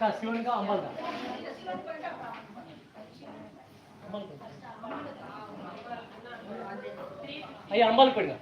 అక్క శివునిగా అంబల్గా అయ్యా అంబల్పడిగా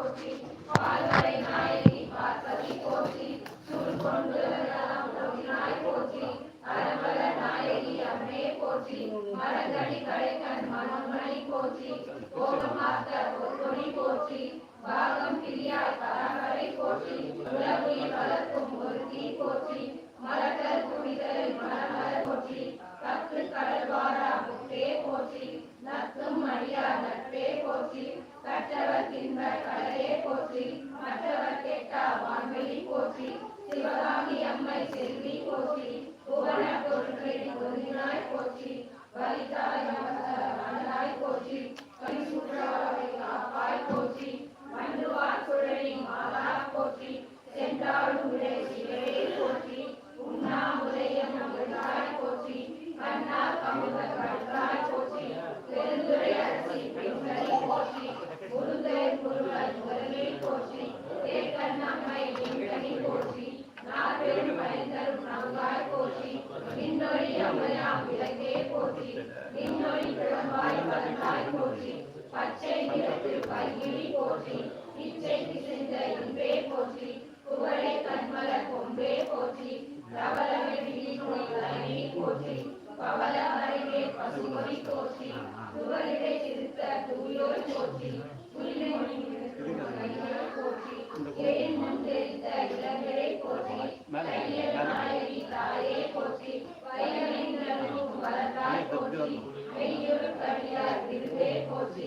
போற்றி போற்றி போற்றி பாகம் போற்றி புவன பொருட்களின் ஒருங்கினாய் போற்றி வலிதா தன்னாய் போற்றி பச்சை நிறத்து பல்கிளி போற்றி இச்சை பிசைந்த இன்பே போற்றி குவளை கண்மல கொம்பே போற்றி பிரபலமே விழி நோய்களை போற்றி இளங்கரை போற்றி தாயே போற்றி வயலின் போற்றி மெய்யொருக்கடியார் திருவே போற்றி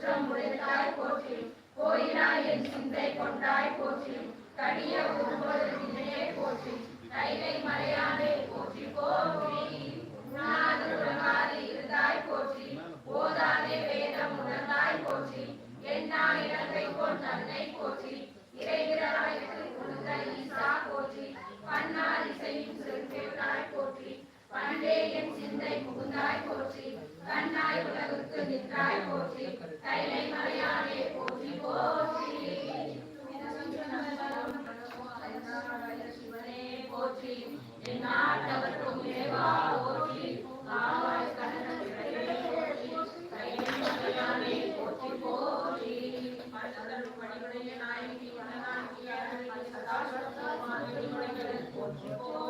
குற்றம் உடைத்தாய் போற்றி. கோயிலாய் என் சிந்தை கொண்டாய் போற்றி. கடிய உருவதே போற்றி. கைலை மலையானே போற்றி. போற்றி உண்ணாது உறங்காது இருந்தாய் போற்றி. போதாதே வேதம் உணர்ந்தாய் போற்றி. எண்ணா இலங்கை கொண் தன்னை போற்றி. இறைவிராய்க்கு கொடுத்த ஈசா போற்றி. பன்னார் இசையும் செல்கிறாய் போற்றி. பண்டே என் சிந்தை புகுந்தாய் போற்றி. கண்ணாய் உலகுக்கு நின்றாய் போற்றி. கைலை மலையானே போற்றி போற்றி. சிவனே போற்றி என்னாட்டவர்க்கும் இறைவா போற்றி. காவாய் கண்ணனே போற்றி. கைலை மலையானே போற்றி போற்றி. மன்னரும் மணிவடைய நாயகி வனநாயகி அருள்மிகு சதாசிவபெருமான் திருமலைகள் போற்றி போற்றி.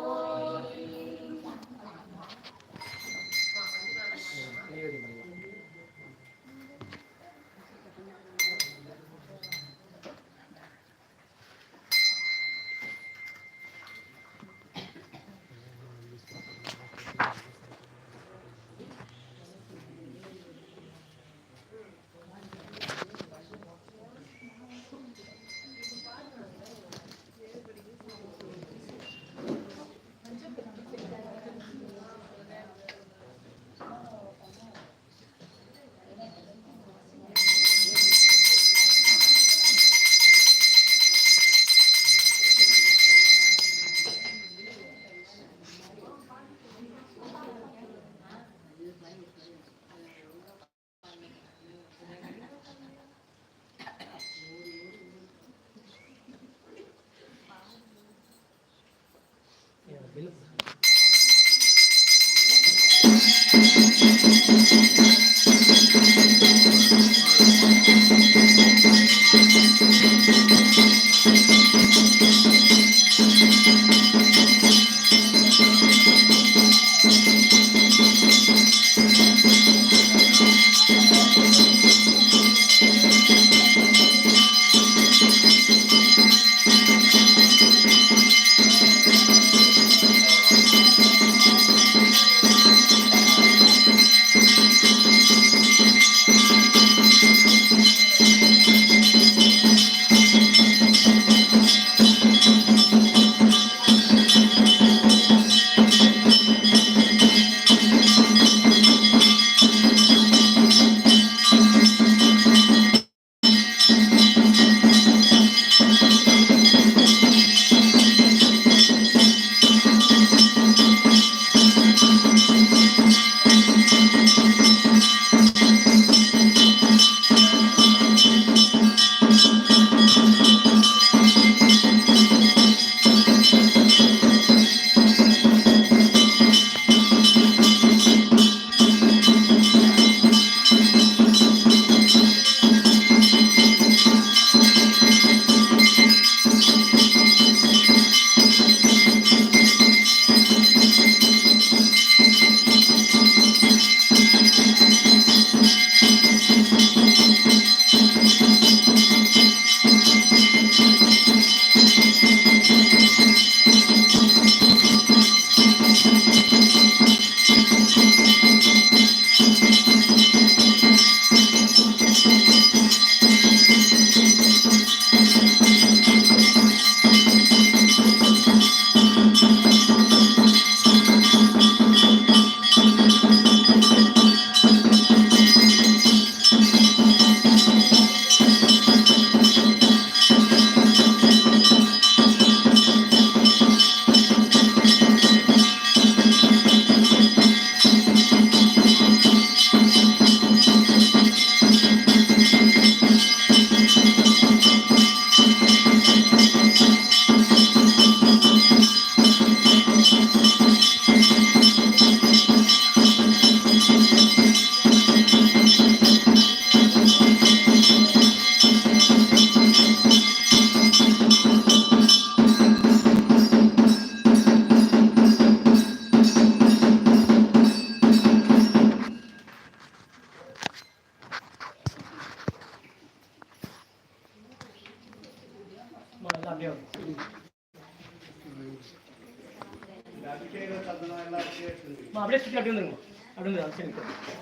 எல்லாம் வச்சு அம்மா, அப்படியே சுற்றி அப்படியே வந்துருங்க அப்படியே வந்து சரி மஞ்சள் குங்குமம் எல்லாமே